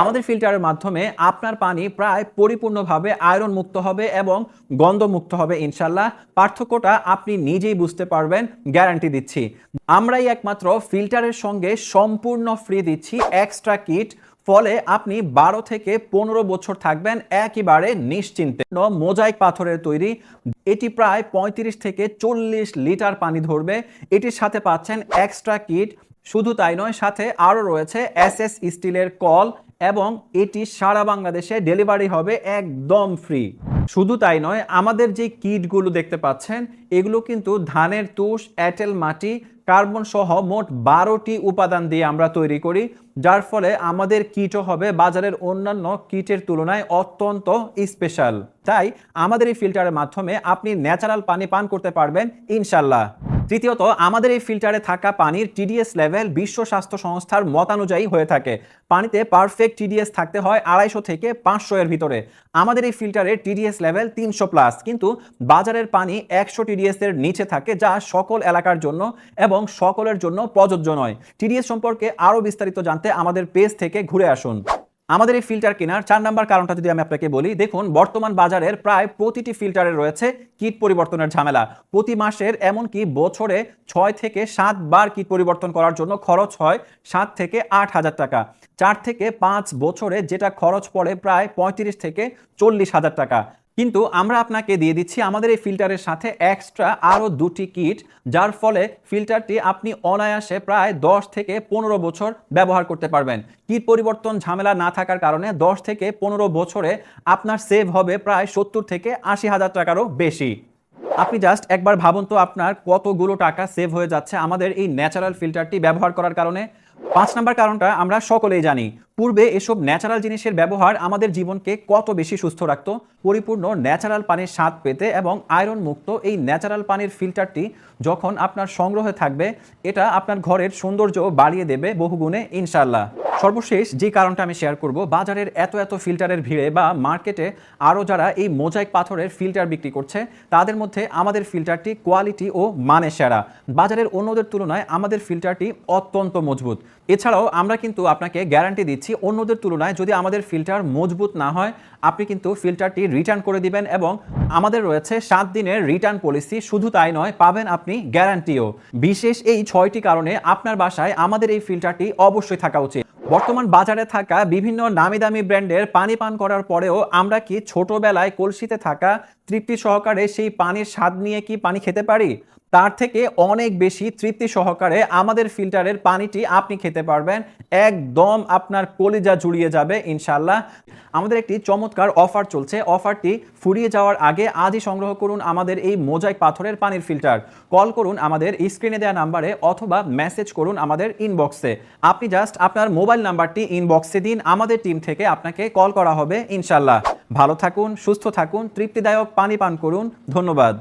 আমাদের ফিল্টারের মাধ্যমে আপনার পানি প্রায় পরিপূর্ণভাবে আয়রন মুক্ত হবে এবং গন্ধমুক্ত হবে ইনশাল্লাহ পার্থক্যটা আপনি নিজেই বুঝতে পারবেন, গ্যারান্টি দিচ্ছি। আমরাই একমাত্র ফিল্টারের সঙ্গে সম্পূর্ণ ফ্রি দিচ্ছি এক্সট্রা কিট ফলে আপনি বারো থেকে পনেরো বছর থাকবেন একেবারে নিশ্চিন্তে। মোজাইক পাথরের তৈরি, এটি প্রায় পঁয়ত্রিশ থেকে চল্লিশ লিটার পানি ধরবে। এটির সাথে পাচ্ছেন এক্সট্রা কিট শুধু তাই নয়, সাথে আরও রয়েছে এস এস স্টিলের কল এবং এটি সারা বাংলাদেশে ডেলিভারি হবে একদম ফ্রি। শুধু তাই নয়, আমাদের যে কিটগুলো দেখতে পাচ্ছেন, এগুলো কিন্তু ধানের তুষ এঁটেল মাটি, কার্বন সহ মোট বারোটি উপাদান দিয়ে আমরা তৈরি করি, যার ফলে আমাদের কিটও হবে বাজারের অন্যান্য কিটের তুলনায় অত্যন্ত স্পেশাল তাই আমাদের এই ফিল্টারের মাধ্যমে আপনি ন্যাচারাল পানি পান করতে পারবেন, ইনশাল্লাহ। তৃতীয়ত, আমাদের এই ফিল্টারে থাকা পানির টিডিএস লেভেল বিশ্ব স্বাস্থ্য সংস্থার মতানুযায়ী হয়ে থাকে। পানিতে পারফেক্ট টিডিএস থাকতে হয় আড়াইশো থেকে পাঁচশো এর ভিতরে। আমাদের এই ফিল্টারের টিডিএস লেভেল তিনশো প্লাস কিন্তু বাজারের পানি একশো টিডিএস এর নিচে থাকে, যা সকল এলাকার জন্য এবং সকলের জন্য প্রযোজ্য নয়। টিডিএস সম্পর্কে আরও বিস্তারিত জানতে আমাদের পেজ থেকে ঘুরে আসুন। আমাদের এই ফিল্টার কেনার চার নাম্বার কারণটা যদি আমি আপনাকে বলি, দেখুন, বর্তমান বাজারের প্রায় প্রতিটি ফিল্টারে রয়েছে কিট পরিবর্তনের ঝামেলা। প্রতি মাসের এমনকি বছরে ছয় থেকে সাত বার কিট পরিবর্তন করার জন্য খরচ হয় সাত থেকে আট হাজার টাকা। চার থেকে পাঁচ বছরে যেটা খরচ পড়ে প্রায় পঁয়ত্রিশ থেকে চল্লিশ হাজার টাকা। কিন্তু আমরা আপনাকে দিয়ে দিচ্ছি আমাদের এই ফিল্টারের সাথে এক্সট্রা আরও দুটি কিট যার ফলে ফিল্টারটি আপনি অনায়াসে প্রায় দশ থেকে পনেরো বছর ব্যবহার করতে পারবেন। কিট পরিবর্তন ঝামেলা না থাকার কারণে দশ থেকে পনেরো বছরে আপনার সেভ হবে প্রায় সত্তর থেকে আশি হাজার টাকারও বেশি। আপনি জাস্ট একবার ভাবুন তো আপনার কতগুলো টাকা সেভ হয়ে যাচ্ছে আমাদের এই ন্যাচারাল ফিল্টারটি ব্যবহার করার কারণে। পাঁচ নাম্বার কারণটা আমরা সকলেই জানি, পূর্বে এসব ন্যাচারাল জিনিসের ব্যবহার আমাদের জীবনকে কত বেশি সুস্থ রাখত, পরিপূর্ণ ন্যাচারাল পানির স্বাদ পেতে এবং আয়রন মুক্ত এই ন্যাচারাল পানির ফিল্টারটি যখন আপনার সংগ্রহে থাকবে, এটা আপনার ঘরের সৌন্দর্য বাড়িয়ে দেবে বহুগুণে ইনশাল্লাহ সর্বশেষ যে কারণটা আমি শেয়ার করব, বাজারের এত এত ফিল্টারের ভিড়ে বা মার্কেটে আরও যারা এই মোজাইক পাথরের ফিল্টার বিক্রি করছে, তাদের মধ্যে আমাদের ফিল্টারটি কোয়ালিটি ও মানে সেরা। বাজারের অন্যদের তুলনায় আমাদের ফিল্টারটি অত্যন্ত মজবুত। এছাড়াও আমরা কিন্তু আপনাকে গ্যারান্টি দিচ্ছি, অন্যদের তুলনায় যদি আমাদের ফিল্টার মজবুত না হয়, আপনি কিন্তু ফিল্টারটি রিটার্ন করে দিবেন এবং আমাদের রয়েছে সাত দিনের রিটার্ন পলিসি শুধু তাই নয়, পাবেন আপনি গ্যারান্টিও বিশেষ এই ছয়টি কারণে আপনার বাসায় আমাদের এই ফিল্টারটি অবশ্যই থাকা উচিত। বর্তমান বাজারে থাকা বিভিন্ন নামি দামি ব্র্যান্ডের পানি পান করার পরেও আমরা কি ছোটবেলায় কলসিতে থাকা তৃপ্তি সহকারে সেই পানির স্বাদ নিয়ে কি পানি খেতে পারি? তার থেকে অনেক বেশি তৃপ্তি সহকারে আমাদের ফিল্টারের পানিটি আপনি খেতে পারবেন। একদম আপনার কলিজা জুড়িয়ে যাবে ইনশাল্লাহ আমাদের একটি চমৎকার অফার চলছে। অফারটি ফুরিয়ে যাওয়ার আগে আজই সংগ্রহ করুন আমাদের এই মোজাইক পাথরের পানির ফিল্টার। কল করুন আমাদের স্ক্রিনে দেওয়া নাম্বারে অথবা মেসেজ করুন আমাদের ইনবক্সে। আপনি জাস্ট আপনার মোবাইল নাম্বারটি ইনবক্সে দিন, আমাদের টিম থেকে আপনাকে কল করা হবে ইনশাল্লাহ ভালো থাকুন, সুস্থ থাকুন, তৃপ্তিদায়ক পানি পান করুন। ধন্যবাদ।